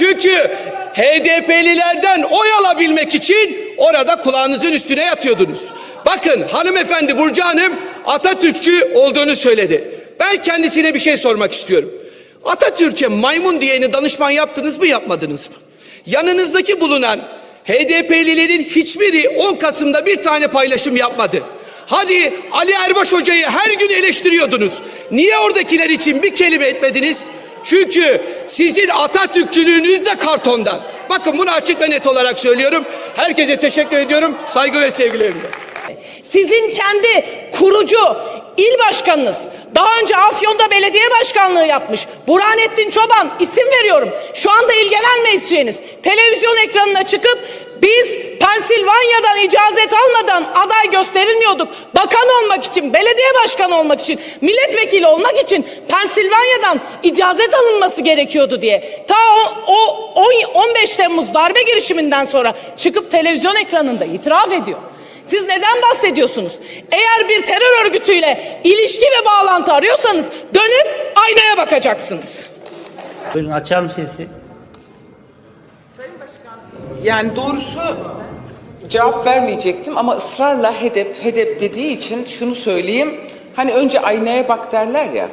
Çünkü HDP'lilerden oy alabilmek için orada kulağınızın üstüne yatıyordunuz. Bakın hanımefendi Burcu Hanım Atatürkçü olduğunu söyledi. Ben kendisine bir şey sormak istiyorum. Atatürk'e maymun diyeni danışman yaptınız mı yapmadınız mı? Yanınızdaki bulunan HDP'lilerin hiçbiri 10 Kasım'da bir tane paylaşım yapmadı. Hadi Ali Erbaş Hoca'yı her gün eleştiriyordunuz. Niye oradakiler için bir kelime etmediniz? Çünkü sizin Atatürkçülüğünüz de kartondan. Bakın bunu açık ve net olarak söylüyorum. Herkese teşekkür ediyorum. Saygı ve sevgilerimle. Sizin kendi kurucu il başkanınız daha önce Afyon'da belediye başkanlığı yapmış. Burhanettin Çoban isim veriyorum. Şu anda il genel meclis üyeniz. Televizyon ekranına çıkıp biz Pensilvanya'dan icazet almadan aday gösterilmiyorduk. Bakan olmak için, belediye başkanı olmak için, milletvekili olmak için Pensilvanya'dan icazet alınması gerekiyordu diye. Ta o, o, o 15 Temmuz darbe girişiminden sonra çıkıp televizyon ekranında itiraf ediyor. Siz neden bahsediyorsunuz? Eğer bir terör örgütüyle ilişki ve bağlantı arıyorsanız dönüp aynaya bakacaksınız. Buyurun açalım sesi. Yani doğrusu cevap vermeyecektim ama ısrarla hedef hedef dediği için şunu söyleyeyim. Hani önce aynaya bak derler ya.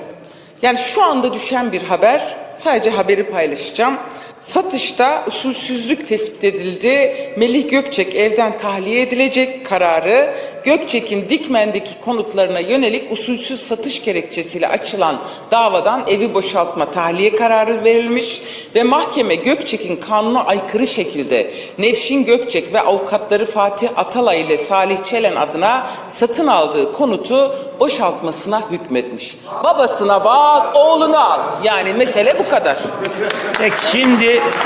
Yani şu anda düşen bir haber. Sadece haberi paylaşacağım. Satışta usulsüzlük tespit edildi. Melih Gökçek evden tahliye edilecek kararı Gökçek'in Dikmen'deki konutlarına yönelik usulsüz satış gerekçesiyle açılan davadan evi boşaltma tahliye kararı verilmiş ve mahkeme Gökçek'in kanuna aykırı şekilde Nevşin Gökçek ve avukatları Fatih Atalay ile Salih Çelen adına satın aldığı konutu boşaltmasına hükmetmiş. Babasına bak, oğlunu al. Yani mesele bu kadar. Peki şimdi